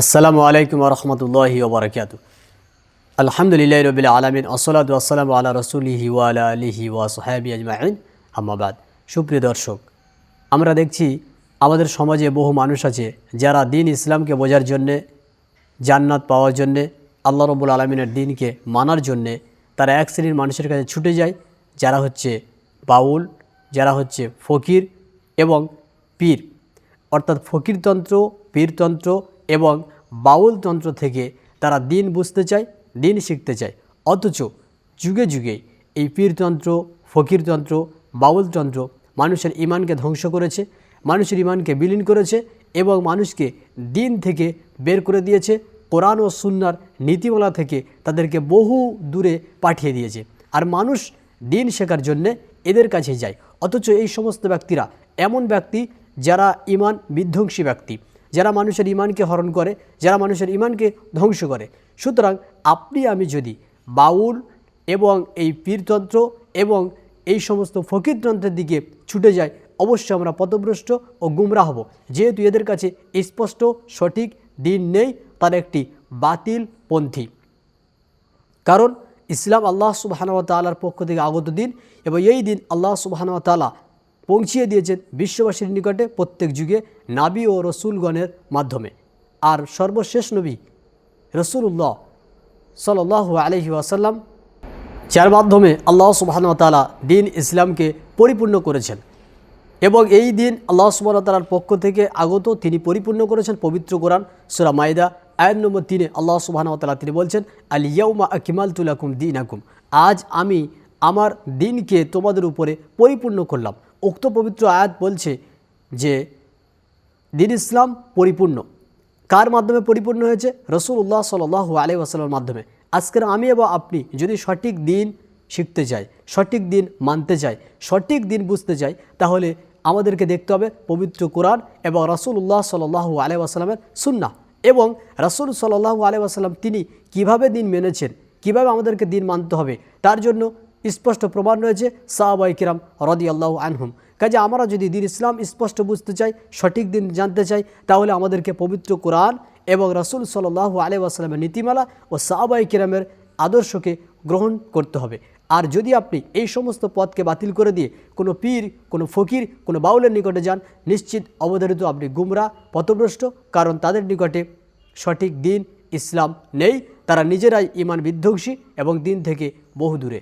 আসসালামু আলাইকুম রহমতুল্লাহি ওবরাকাতু আলহামদুলিল্লাহ রবিল আলমিন আসসালাত আসসালাম আল্লাহ রসুলিহি ওয়ালা আলিহি ওয়া সোহাবি আজমাইন আহমাবাদ সুপ্রিয় দর্শক আমরা দেখছি আমাদের সমাজে বহু মানুষ আছে যারা দিন ইসলামকে বোঝার জন্যে জান্নাত পাওয়ার জন্যে আল্লাহ রবুল আলমিনের দিনকে মানার জন্যে তারা এক শ্রেণির মানুষের কাছে ছুটে যায় যারা হচ্ছে বাউল যারা হচ্ছে ফকির এবং পীর অর্থাৎ ফকিরতন্ত্র পীরতন্ত্র এবং বাউল তন্ত্র থেকে তারা দিন বুঝতে চায়, দিন শিখতে চায়। অথচ যুগে যুগে এই পীরতন্ত্র ফকিরতন্ত্র বাউলতন্ত্র মানুষের ইমানকে ধ্বংস করেছে, মানুষের ইমানকে বিলীন করেছে এবং মানুষকে দিন থেকে বের করে দিয়েছে, কোরআন ও সুন্নার নীতিমালা থেকে তাদেরকে বহু দূরে পাঠিয়ে দিয়েছে। আর মানুষ দিন শেখার জন্যে এদের কাছে যায়। অথচ এই সমস্ত ব্যক্তিরা এমন ব্যক্তি যারা ইমান বিধ্বংসী ব্যক্তি। যারা মানুষের ইমানকে হরণ করে, যারা মানুষের ইমানকে ধ্বংস করে। সুতরাং আপনি, আমি যদি বাউল এবং এই পীরতন্ত্র এবং এই সমস্ত ফকিরতন্ত্রের দিকে ছুটে যাই, অবশ্যই আমরা পথভ্রষ্ট ও গুমরা হব। যেহেতু এদের কাছে স্পষ্ট, সঠিক দিন নেই, তার একটি বাতিল পন্থী। কারণ ইসলাম আল্লাহ সুবাহানুয়া তালার পক্ষ থেকে আগত দিন এবং এই দিন আল্লাহ সুবাহানুয়া তালা পৌঁছিয়ে দিয়েছেন বিশ্ববাসীর নিকটে প্রত্যেক যুগে নাবি ও রসুলগণের মাধ্যমে। আর সর্বশেষ নবী রসুল্লাহ সাল্লাহ আলহি আসাল্লাম যার মাধ্যমে আল্লাহ সুবাহানুয়া তালা দিন ইসলামকে পরিপূর্ণ করেছেন এবং এই দিন আল্লাহ সুবাহতালার পক্ষ থেকে আগত তিনি পরিপূর্ণ করেছেন পবিত্র কোরআন সুরা মাইদা আয়াত নম্বর তিনে আল্লাহ সুবাহতালা তিনি বলছেন, আল ইয়াউমা আকিমাল তুলাকুম দিন আকুম আজ আমি আমার দিনকে তোমাদের উপরে পরিপূর্ণ করলাম। উক্ত পবিত্র আয়াত বলছে যে, দিন ইসলাম পরিপূর্ণ। কার মাধ্যমে পরিপূর্ণ হয়েছে? রসুল রসুল্লাহ সাল আলাই আসালামের মাধ্যমে। আজকের আমি এবং আপনি যদি সঠিক দিন শিখতে চাই সঠিক দিন মানতে চাই সঠিক দিন বুঝতে চাই তাহলে আমাদেরকে দেখতে হবে পবিত্র কোরআন এবং রসুল্লাহ সাল্লাহু আলাই আসালামের সুন্না এবং রসুল সাল্লাহু আলাই আসালাম তিনি কীভাবে দিন মেনেছেন, কীভাবে আমাদেরকে দিন মানতে হবে, তার জন্য স্পষ্ট প্রমাণ রয়েছে সাহাবাই কিরাম রদি আল্লাহ আনহুম। কাজে আমরা যদি দিন ইসলাম স্পষ্ট বুঝতে চাই, সঠিক দিন জানতে চাই, তাহলে আমাদেরকে পবিত্র কোরআন এবং রসুল সাল্লাহ আলাই আসলামের নীতিমালা ও সাহাবাই কিরামের আদর্শকে গ্রহণ করতে হবে। আর যদি আপনি এই সমস্ত পথকে বাতিল করে দিয়ে কোনো পীর, কোনো ফকির, কোনো বাউলের নিকটে যান, নিশ্চিত অবধারিত আপনি গুমরা, পথভ্রষ্ট, কারণ তাদের নিকটে সঠিক দিন ইসলাম নেই, তারা নিজেরাই ইমান বিধ্বংসী এবং দিন থেকে বহু দূরে